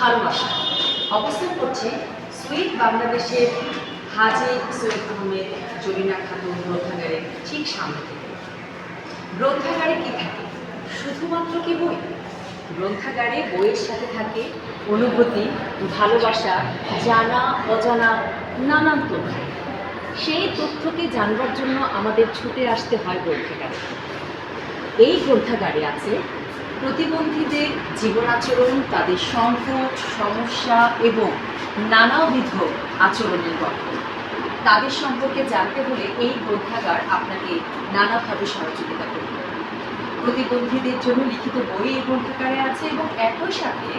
ভালোবাসা। অবস্থান করছে সুইট বাংলাদেশের হাজি সৈয়দ আহমেদ জরিনা খাতুন গ্রন্থাগারের ঠিক সামনে থেকে। গ্রন্থাগারে কি থাকে? শুধুমাত্র কি বই? গ্রন্থাগারে বইয়ের সাথে থাকে অনুভূতি, ভালোবাসা, জানা, অজানা, নানান তথ্য। সেই তথ্যকে জানবার জন্য আমাদের ছুটে আসতে হয় গ্রন্থাগারে। এই গ্রন্থাগারে আছে প্রতিবন্ধীদের জীবনাচরণ তাদের সংকট, সমস্যা এবং নানাবিধ আচরণের গল্প। তাদের সম্পর্কে জানতে হলে এই গ্রন্থাগার আপনাকে নানাভাবে সহযোগিতা করবে। প্রতিবন্ধীদের জন্য লিখিত বই এই গ্রন্থাগারে আছে এবং একই সাথে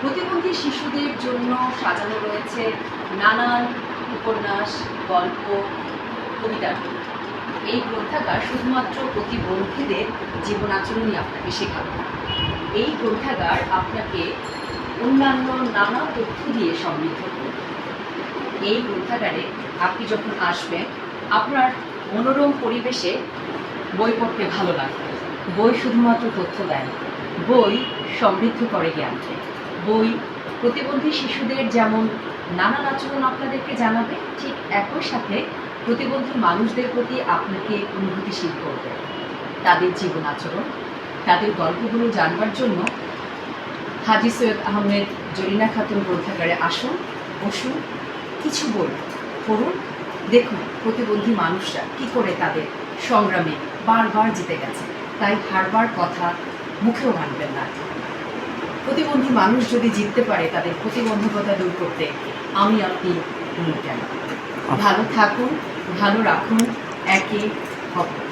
প্রতিবন্ধী শিশুদের জন্য সাজানো রয়েছে নানান উপন্যাস, গল্প কবিতা। এই গ্রন্থাগার শুধুমাত্র প্রতিবন্ধীদের জীবন আচরণই আপনাকে শেখাবে। এই গ্রন্থাগার আপনাকে অন্যান্য নানা তথ্য দিয়ে সমৃদ্ধ করবে। এই গ্রন্থাগারে আপনি যখন আসবেন, আপনার মনোরম পরিবেশে বই পড়তে ভালো লাগবে। বই শুধুমাত্র তথ্য দেয় বই সমৃদ্ধ করে জ্ঞানকে বই প্রতিবন্ধী শিশুদের যেমন নানান আচরণ আপনাদেরকে জানাবে, ঠিক একই সাথে প্রতিবন্ধী মানুষদের প্রতি আপনাকে অনুভূতিশীল করবে। তাদের জীবন আচরণ, তাদের গল্পগুলো জানবার জন্য হাজি সৈয়দ আহমেদ জরিনা খাতুন গ্রন্থাগারে আসুন, বসুন, কিছু বলুন, পড়ুন, দেখুন প্রতিবন্ধী মানুষরা কি করে তাদের সংগ্রামে বারবার জিতে গেছে। তাই হারবার কথা মুখেও আনবেন না। প্রতিবন্ধী মানুষ যদি জিততে পারে তাদের প্রতিবন্ধকতা দূর করতে আমি আপনি কেন ভালো থাকুন ভালো রাখুন একে অপরকে